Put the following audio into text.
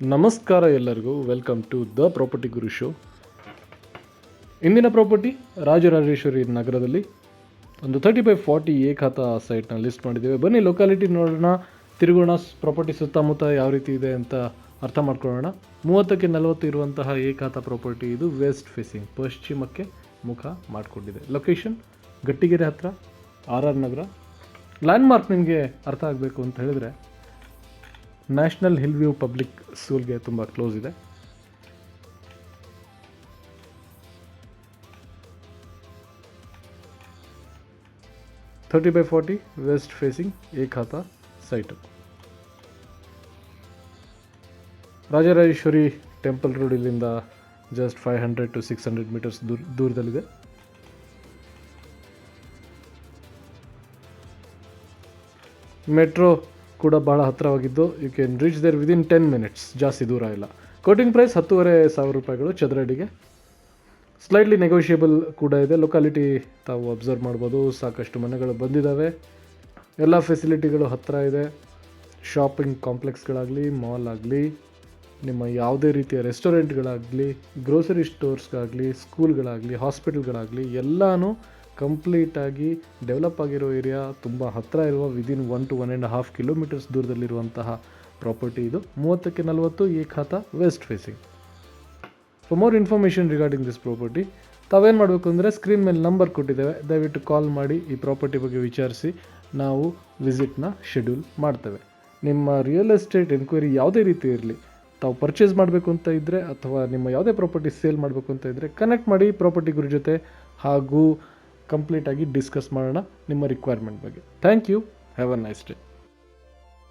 ನಮಸ್ಕಾರ ಎಲ್ಲರಿಗೂ. Welcome to the property Guru show ಇಂದಿನ ಪ್ರಾಪರ್ಟಿ ರಾಜರಾಜೇಶ್ವರಿ ನಗರದಲ್ಲಿ ಒಂದು ತರ್ಟಿ ಬೈ ಫಾರ್ಟಿ ಎ ಸೈಟ್ನ ಲಿಸ್ಟ್ ಮಾಡಿದ್ದೇವೆ. ಬನ್ನಿ ಲೊಕ್ಯಾಲಿಟಿ ನೋಡೋಣ. ತಿರುಗೋಣ ಪ್ರಾಪರ್ಟಿ ಸುತ್ತಮುತ್ತ ಯಾವ ರೀತಿ ಇದೆ ಅಂತ ಅರ್ಥ ಮಾಡ್ಕೊಳ್ಳೋಣ. ಮೂವತ್ತಕ್ಕೆ ನಲವತ್ತು ಇರುವಂತಹ ಖಾತಾ ಪ್ರಾಪರ್ಟಿ ಇದು ವೆಸ್ಟ್ ಫೇಸಿಂಗ್ ಪಶ್ಚಿಮಕ್ಕೆ ಮುಖ ಮಾಡಿಕೊಂಡಿದೆ. ಲೊಕೇಶನ್ ಗಟ್ಟಿಗೆರೆ ಹತ್ರ, ಆರ್ ಆರ್ ನಗರ. ಲ್ಯಾಂಡ್ಮಾರ್ಕ್ ನಿಮಗೆ ಅರ್ಥ ಆಗಬೇಕು ಅಂತ ಹೇಳಿದ್ರೆ ನ್ಯಾಷನಲ್ ಹಿಲ್ ವ್ಯೂ ಪಬ್ಲಿಕ್ ಸ್ಕೂಲ್ಗೆ ತುಂಬ ಕ್ಲೋಸ್ ಇದೆ. Thirty by forty, west facing khata site. Rajarajeshwari temple road ಇಲ್ಲಿಂದ just five hundred to six hundred metres ದೂರ, ದೂರದಲ್ಲಿದೆ. ಮೆಟ್ರೋ ಕೂಡ ಭಾಳ ಹತ್ತಿರವಾಗಿದ್ದು you can reach there within ten minutes ಜಾಸ್ತಿ ದೂರ ಇಲ್ಲ. ಕೋಟಿಂಗ್ ಪ್ರೈಸ್ ಹತ್ತೂವರೆ ಸಾವಿರ ರೂಪಾಯಿಗಳು ಚದರಡಿಗೆ. ಸ್ಲೈಟ್ಲಿ ನೆಗೋಷಿಯೇಬಲ್ ಕೂಡ ಇದೆ. ಲೊಕಾಲಿಟಿ ತಾವು ಅಬ್ಸರ್ವ್ ಮಾಡ್ಬೋದು. ಸಾಕಷ್ಟು ಮನೆಗಳು ಬಂದಿದ್ದಾವೆ ಎಲ್ಲ ಫೆಸಿಲಿಟಿಗಳು ಹತ್ತಿರ ಇದೆ. ಶಾಪಿಂಗ್ ಕಾಂಪ್ಲೆಕ್ಸ್ಗಳಾಗಲಿ ಮಾಲ್ ಆಗಲಿ, ನಿಮ್ಮ ಯಾವುದೇ ರೀತಿಯ ರೆಸ್ಟೋರೆಂಟ್ಗಳಾಗಲಿ ಗ್ರೋಸರಿ ಸ್ಟೋರ್ಸ್ಗಾಗಲಿ ಸ್ಕೂಲ್ಗಳಾಗಲಿ ಹಾಸ್ಪಿಟಲ್ಗಳಾಗಲಿ ಎಲ್ಲನೂ ಕಂಪ್ಲೀಟಾಗಿ ಡೆವಲಪ್ ಆಗಿರೋ ಏರಿಯಾ ತುಂಬ ಹತ್ತಿರ ಇರುವ within one to one and half kilometres ದೂರದಲ್ಲಿರುವಂತಹ property ಇದು. ಮೂವತ್ತಕ್ಕೆ ನಲವತ್ತು ಈ khata west facing for more information regarding this property ತಾವೇನು ಮಾಡಬೇಕು ಅಂದರೆ ಸ್ಕ್ರೀನ್ ಮೇಲೆ ನಂಬರ್ ಕೊಟ್ಟಿದ್ದೇವೆ. ದಯವಿಟ್ಟು ಕಾಲ್ ಮಾಡಿ ಈ ಪ್ರಾಪರ್ಟಿ ಬಗ್ಗೆ ವಿಚಾರಿಸಿ. ನಾವು ವಿಸಿಟ್ನ ಶೆಡ್ಯೂಲ್ ಮಾಡ್ತೇವೆ. ನಿಮ್ಮ ರಿಯಲ್ ಎಸ್ಟೇಟ್ ಎನ್ಕ್ವೈರಿ ಯಾವುದೇ ರೀತಿ ಇರಲಿ, ತಾವು ಪರ್ಚೇಸ್ ಮಾಡಬೇಕು ಅಂತ ಇದ್ದರೆ ಅಥವಾ ನಿಮ್ಮ ಯಾವುದೇ ಪ್ರಾಪರ್ಟಿ ಸೇಲ್ ಮಾಡಬೇಕು ಅಂತ ಇದ್ದರೆ ಕನೆಕ್ಟ್ ಮಾಡಿ ಪ್ರಾಪರ್ಟಿ ಗುರು ಜೊತೆ ಹಾಗೂ ಕಂಪ್ಲೀಟಾಗಿ ಡಿಸ್ಕಸ್ ಮಾಡೋಣ ನಿಮ್ಮ ರಿಕ್ವೈರ್ಮೆಂಟ್ ಬಗ್ಗೆ. Thank you have a nice day